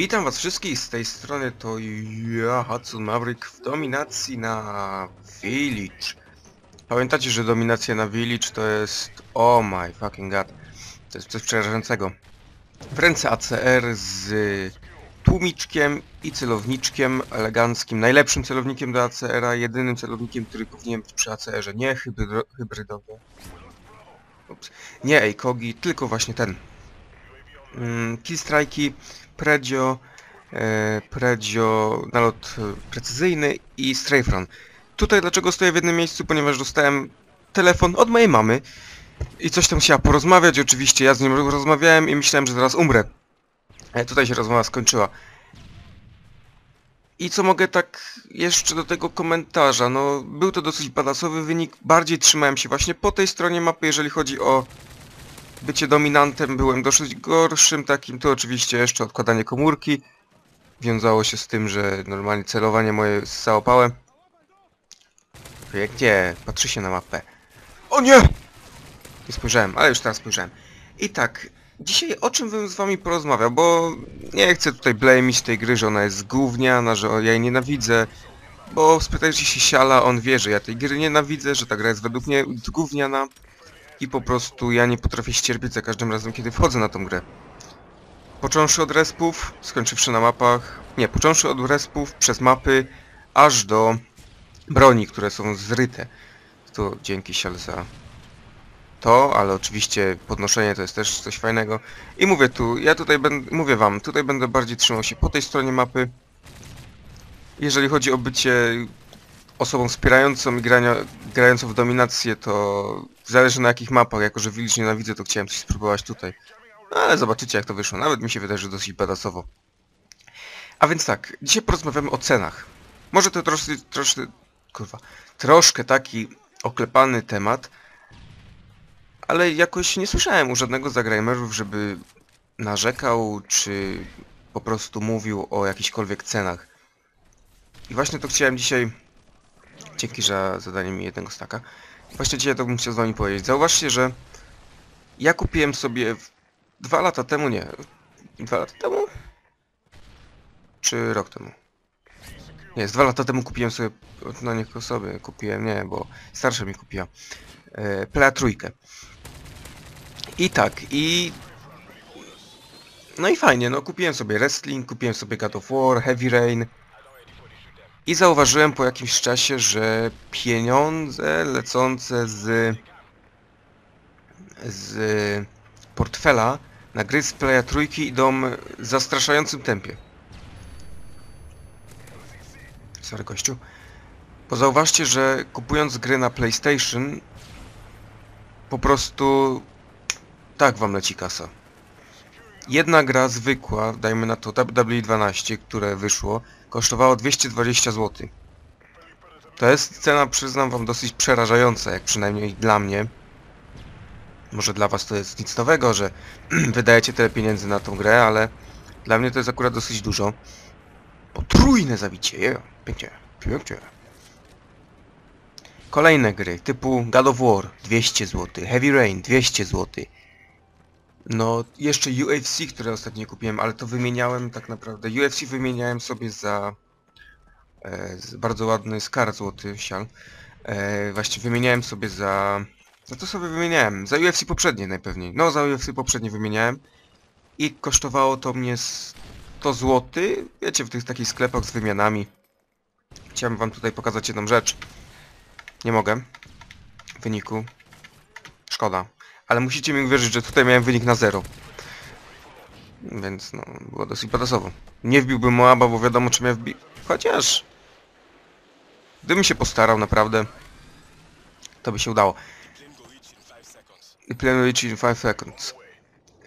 Witam was wszystkich, z tej strony to ja, Hatsun Maverick w dominacji na Village. Pamiętacie, że dominacja na Village to jest... Oh my fucking god. To jest coś przerażającego. W ręce ACR z tłumiczkiem i celowniczkiem eleganckim. Najlepszym celownikiem do ACR-a, jedynym celownikiem, który powinien być przy ACR-ze. Nie hybrydo hybrydowy. Ups. Nie Eikogi, tylko właśnie ten. Mm, Killstrike'i, Predzio, e, Predzio, nalot e, precyzyjny i Strafe Run. Tutaj dlaczego stoję w jednym miejscu? Ponieważ dostałem telefon od mojej mamy i coś tam chciała porozmawiać. Oczywiście ja z nią rozmawiałem i myślałem, że zaraz umrę. E, tutaj się rozmowa skończyła. I co mogę tak jeszcze do tego komentarza? No, był to dosyć badasowy wynik. Bardziej trzymałem się właśnie po tej stronie mapy, jeżeli chodzi o bycie dominantem byłem dosyć gorszym takim, to oczywiście jeszcze odkładanie komórki wiązało się z tym, że normalnie celowanie moje załapałem. Pięknie, patrzy się na mapę. O nie! Nie spojrzałem, ale już teraz spojrzałem. I tak, dzisiaj o czym bym z wami porozmawiał, bo nie chcę tutaj blamić tej gry, że ona jest gówniana, że ja jej nienawidzę. Bo spytajcie się Siala, on wie, że ja tej gry nienawidzę, że ta gra jest według mnie gówniana i po prostu ja nie potrafię ścierpieć za każdym razem, kiedy wchodzę na tą grę. Począwszy od respów, skończywszy na mapach, nie, począwszy od respów, przez mapy, aż do broni, które są zryte. To dzięki Sial za to, ale oczywiście podnoszenie to jest też coś fajnego. I mówię tu, ja tutaj będę, mówię wam, tutaj będę bardziej trzymał się po tej stronie mapy. Jeżeli chodzi o bycie osobą wspierającą grania, grającą w dominację, to zależy na jakich mapach. Jako, że Village nienawidzę, to chciałem coś spróbować tutaj. No, ale zobaczycie jak to wyszło. Nawet mi się wydaje, że dosyć badasowo. A więc tak, dzisiaj porozmawiamy o cenach. Może to troszkę, troszkę, kurwa, troszkę taki oklepany temat, ale jakoś nie słyszałem u żadnego z żeby narzekał, czy po prostu mówił o jakichkolwiek cenach. I właśnie to chciałem dzisiaj Dzięki za zadanie mi jednego staka. Właśnie dzisiaj to bym chciał z wami powiedzieć. Zauważcie, że ja kupiłem sobie dwa lata temu, nie, dwa lata temu? Czy rok temu? Nie, z dwa lata temu kupiłem sobie, no to sobie kupiłem, nie, bo starsza mi kupiła. E, Playa trójkę. I tak, i... No i fajnie, no kupiłem sobie Wrestling, kupiłem sobie God of War, Heavy Rain, i zauważyłem po jakimś czasie, że pieniądze lecące z z portfela na gry z Playa trójki idą w zastraszającym tempie. Sorry kościół. Bo zauważcie, że kupując gry na PlayStation po prostu tak wam leci kasa. Jedna gra zwykła, dajmy na to WWE 12, które wyszło, kosztowało 220 zł. To jest cena, przyznam wam, dosyć przerażająca, jak przynajmniej dla mnie. Może dla was to jest nic nowego, że wydajecie tyle pieniędzy na tą grę, ale dla mnie to jest akurat dosyć dużo. Potrójne zabicie, yeah. pięknie, pięknie. Kolejne gry, typu God of War 200 zł, Heavy Rain 200 zł. No, jeszcze UFC, które ostatnio kupiłem, ale to wymieniałem tak naprawdę. UFC wymieniałem sobie za e, bardzo ładny skar złoty sial. E, właśnie wymieniałem sobie za... No to sobie wymieniałem. Za UFC poprzednie najpewniej. No, za UFC poprzednie wymieniałem. I kosztowało to mnie 100 zł. Wiecie, w tych takich sklepach z wymianami. Chciałem wam tutaj pokazać jedną rzecz. Nie mogę. W wyniku. Szkoda. Ale musicie mi uwierzyć, że tutaj miałem wynik na zero. Więc no, było dosyć badasowo. Nie wbiłbym Moaba, bo wiadomo czym ja wbi... Chociaż... Gdybym się postarał naprawdę, to by się udało. I plan reach in 5 seconds.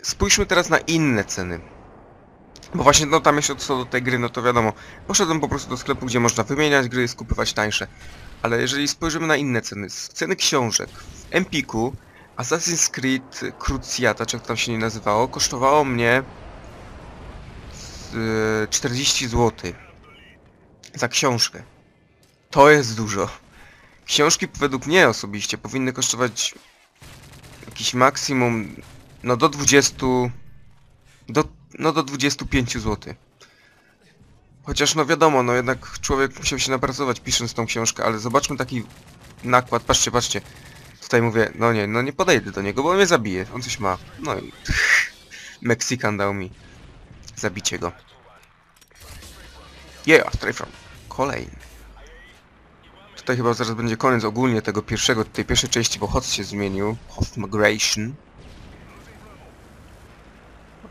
Spójrzmy teraz na inne ceny. Bo właśnie, no tam jeszcze co do tej gry, no to wiadomo. Poszedłem po prostu do sklepu, gdzie można wymieniać gry, skupywać tańsze. Ale jeżeli spojrzymy na inne ceny, ceny książek w Empiku Assassin's Creed Cruciata, czy jak tam się nie nazywało, kosztowało mnie z 40 zł za książkę. To jest dużo. Książki według mnie osobiście powinny kosztować jakiś maksimum no do 20 do, no do 25 zł. Chociaż no wiadomo, no jednak człowiek musiał się napracować pisząc tą książkę, ale zobaczmy taki nakład, patrzcie, patrzcie. Tutaj mówię, no nie, no nie podejdę do niego, bo on mnie zabije, on coś ma. No i... Meksykan dał mi zabicie go. Yeah, straight from kolejny. Tutaj chyba zaraz będzie koniec ogólnie tego pierwszego, tej pierwszej części, bo host się zmienił. Host Migration.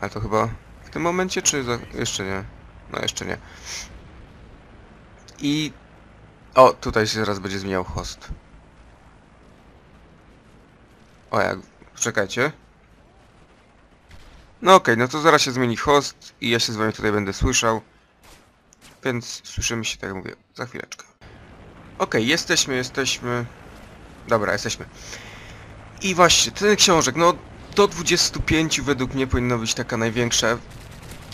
Ale to chyba w tym momencie, czy za... jeszcze nie? No jeszcze nie. I... O, tutaj się zaraz będzie zmieniał host. O jak... Czekajcie. No okej, no to zaraz się zmieni host i ja się z wami tutaj będę słyszał. Więc słyszymy się, tak jak mówię, za chwileczkę. Okej, jesteśmy, jesteśmy... Dobra, jesteśmy. I właśnie, ten książek, no do 25 według mnie powinno być taka największa.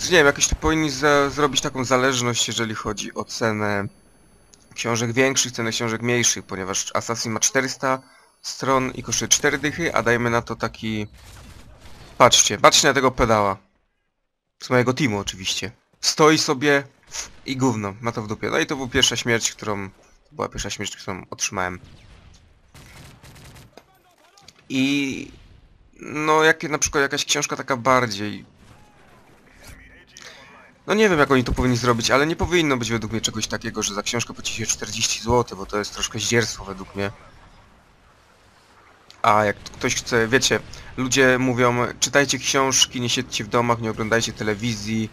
Nie wiem, jakoś to powinni zrobić taką zależność, jeżeli chodzi o cenę książek większych, cenę książek mniejszych, ponieważ Assassin ma 400 stron i kosztuje 4 dychy, a dajmy na to taki... Patrzcie, patrzcie na tego pedała. Z mojego teamu oczywiście. Stoi sobie i gówno, ma to w dupie. No i to była pierwsza śmierć, którą... To była pierwsza śmierć, którą otrzymałem. I... No, jak na przykład jakaś książka taka bardziej... No nie wiem jak oni to powinni zrobić, ale nie powinno być według mnie czegoś takiego, że za książkę płaci się 40 zł, bo to jest troszkę zdzierstwo według mnie. A jak ktoś chce, wiecie, ludzie mówią, czytajcie książki, nie siedźcie w domach, nie oglądajcie telewizji.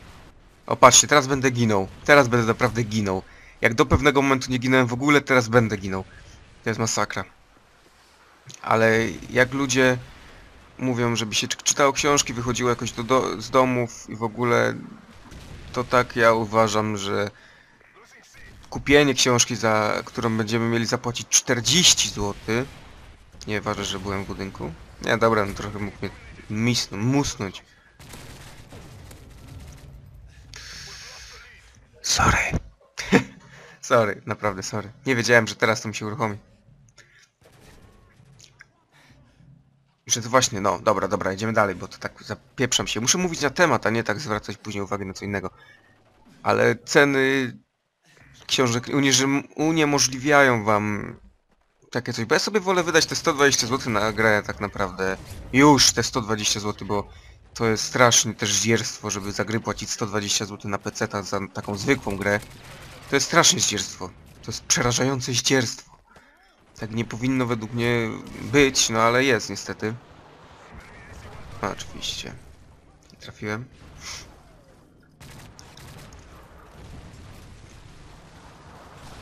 O patrzcie, teraz będę ginął. Teraz będę naprawdę ginął. Jak do pewnego momentu nie ginąłem w ogóle, teraz będę ginął. To jest masakra. Ale jak ludzie mówią, żeby się czy- czytało książki, wychodziło jakoś do, do, z domów i w ogóle, to tak ja uważam, że kupienie książki, za którą będziemy mieli zapłacić 40 zł, nie ważne, że byłem w budynku. Nie, dobra, no trochę mógł mnie misnąć, musnąć. Sorry. sorry, naprawdę sorry. Nie wiedziałem, że teraz to mi się uruchomi. Że to właśnie, no, dobra, dobra, idziemy dalej, bo to tak zapieprzam się. Muszę mówić na temat, a nie tak zwracać później uwagi na co innego. Ale ceny książek uniemożliwiają wam takie coś, bo ja sobie wolę wydać te 120 zł na grę tak naprawdę. Już te 120 zł, bo to jest strasznie też zdzierstwo, żeby za gry płacić 120 zł na PC za taką zwykłą grę. To jest strasznie zdzierstwo. To jest przerażające zdzierstwo. Tak nie powinno według mnie być, no ale jest niestety. A, oczywiście. Trafiłem.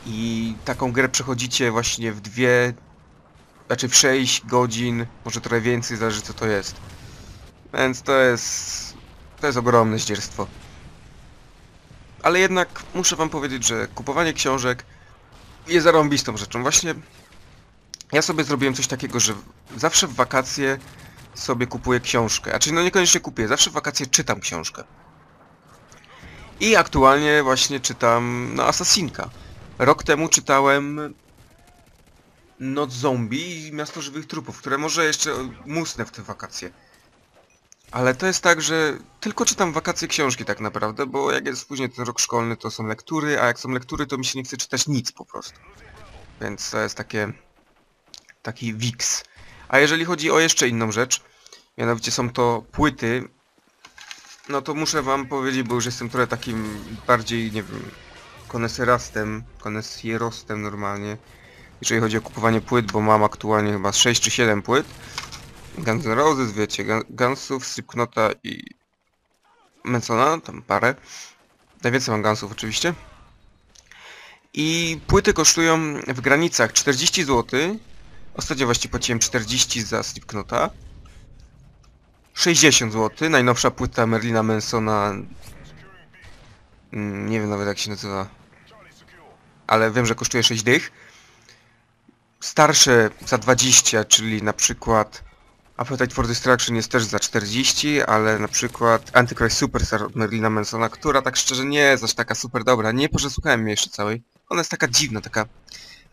I taką grę przechodzicie właśnie w dwie, znaczy w 6 godzin, może trochę więcej, zależy co to jest. Więc to jest, to jest ogromne zdzierstwo. Ale jednak muszę wam powiedzieć, że kupowanie książek jest zarąbistą rzeczą. Właśnie ja sobie zrobiłem coś takiego, że zawsze w wakacje sobie kupuję książkę. A czyli no niekoniecznie kupuję, zawsze w wakacje czytam książkę. I aktualnie właśnie czytam no Assassinka. Rok temu czytałem Noc Zombie i Miasto Żywych Trupów, które może jeszcze musnę w te wakacje. Ale to jest tak, że tylko czytam wakacje książki tak naprawdę, bo jak jest później ten rok szkolny, to są lektury, a jak są lektury, to mi się nie chce czytać nic po prostu. Więc to jest takie... taki wiks. A jeżeli chodzi o jeszcze inną rzecz, mianowicie są to płyty, no to muszę wam powiedzieć, bo już jestem trochę takim bardziej, nie wiem, koneserastem, konesjerostem normalnie, jeżeli chodzi o kupowanie płyt, bo mam aktualnie chyba z 6 czy 7 płyt. Guns N' Roses, wiecie, Gun- Gunsów, Slipknota i Mansona, tam parę. Najwięcej mam Gunsów oczywiście. I płyty kosztują w granicach 40 zł. Ostatnio właściwie płaciłem 40 za Slipknota. 60 zł. Najnowsza płyta Merlina Mansona. Mm, Nie wiem nawet jak się nazywa. Ale wiem, że kosztuje 6 dych. Starsze za 20, czyli na przykład Appetite for Destruction jest też za 40, ale na przykład Antichrist Superstar od Merlina Mansona, która tak szczerze nie jest aż taka super dobra. Nie przesłuchałem jej jeszcze całej. Ona jest taka dziwna, taka...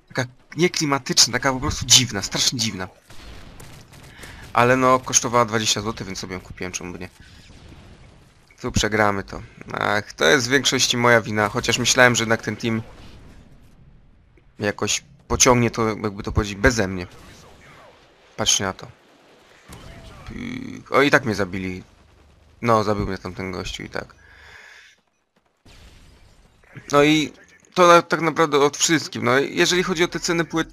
Taka nieklimatyczna, taka po prostu dziwna, strasznie dziwna. Ale no, kosztowała 20 zł, więc sobie ją kupiłem, czemu by nie. Tu przegramy to. Ach, to jest w większości moja wina, chociaż myślałem, że jednak ten team jakoś pociągnie to, jakby to powiedzieć, beze mnie. Patrzcie na to. O, i tak mnie zabili. No, zabił mnie tamten gościu i tak. No i to tak naprawdę od wszystkim. No, jeżeli chodzi o te ceny płyt,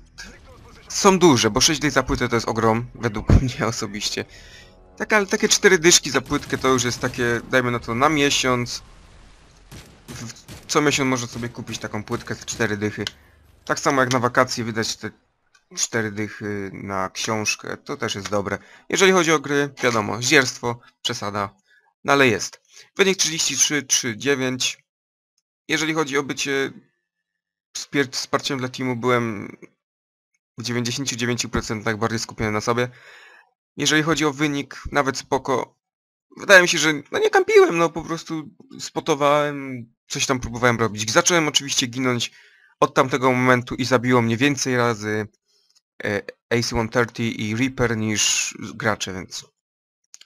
są duże, bo 6 dych za płytę to jest ogrom, według mnie osobiście. Tak, ale takie 4 dyszki za płytkę to już jest takie, dajmy na to, na miesiąc. W, co miesiąc można sobie kupić taką płytkę za 4 dychy. Tak samo jak na wakacje wydać te 4 dychy na książkę, to też jest dobre. Jeżeli chodzi o gry, wiadomo, zdzierstwo, przesada, no ale jest. Wynik 33, 3, 9. Jeżeli chodzi o bycie wsparciem dla teamu, byłem w 99% bardziej skupiony na sobie. Jeżeli chodzi o wynik, nawet spoko. Wydaje mi się, że no nie kampiłem, no po prostu spotowałem, coś tam próbowałem robić. Zacząłem oczywiście ginąć od tamtego momentu i zabiło mnie więcej razy e, AC-130 i Reaper niż gracze, więc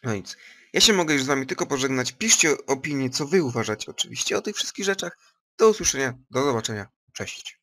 no nic. Ja się mogę już z wami tylko pożegnać. Piszcie opinie, co wy uważacie oczywiście o tych wszystkich rzeczach. Do usłyszenia, do zobaczenia. Cześć.